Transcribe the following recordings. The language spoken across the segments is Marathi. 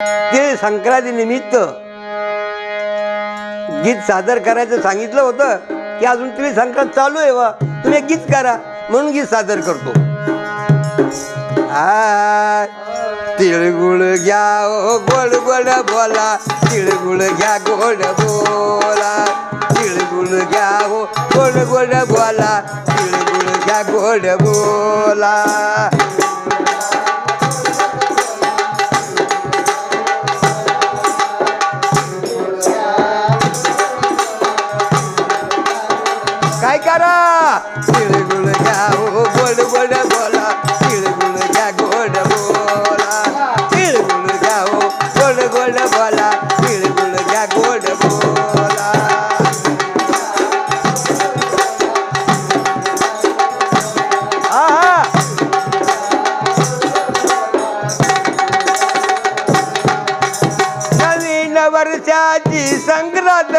ते संक्रांती निमित्त गीत सादर करायचं सांगितलं होतं की अजून तुम्ही संक्रांत चालू आहे वा तुम्ही गीत करा म्हणून गीत सादर करतो. तिळगुळ घ्या ओ गोड गोड बोला. तिळगुळ घ्या गोड बोला. तिळगुळ घ्या हो गोड गोड बोला. तिळगुळ घ्या गोड बोला. काय करा? तिळगुळ घ्या हो गोड गोड बोला. तिळगुळ घ्या गोड बोला. तिळगुळ घ्या हो गोड गोड बोला. तिळगुळ घ्या गोड बोला. आहा! नवीन वर्षाची संक्रांत.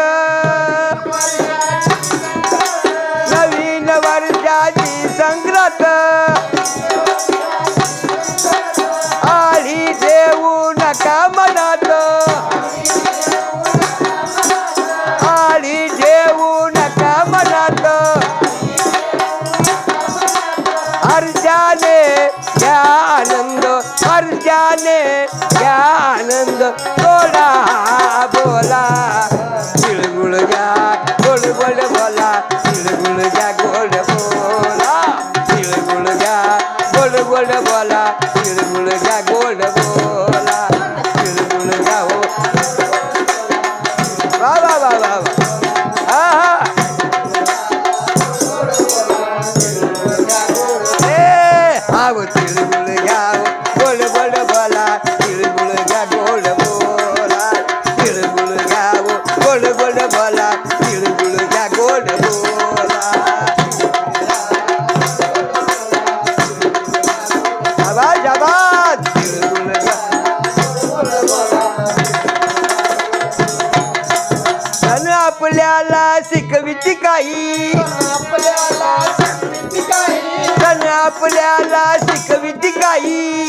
नका मनात आळी जेऊ नका मनात अर्जाने घ्या आनंद अर्जाने घ्या आनंद. थोडा बोला तिळगुळ घ्या गोड बोला तिळगुळ घ्या हो. वा वा वा वा. हा हा. आपल्याला शिकविती काही. सण आपल्याला शिकविती काही.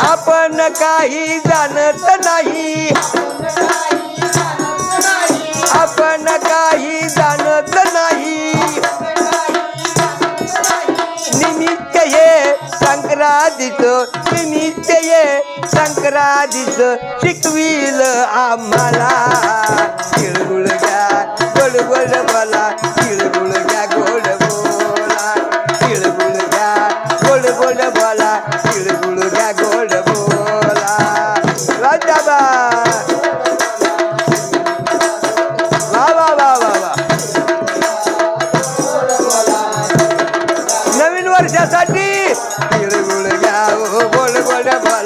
आपण काही जाणत नाही. आपण काही जाणत संक्रांतीच शिकविल आम्हाला. तिळगुळ घ्या गोड मला. बोला तिळगुळ घ्या गोड बोला तिळगुळ घ्या गोड गोड बोला तिळगुळ घ्या गोड बोला राजाबा वा वा वा वा नवीन वर्षासाठी तिळगुळ घ्या हो गोड बोला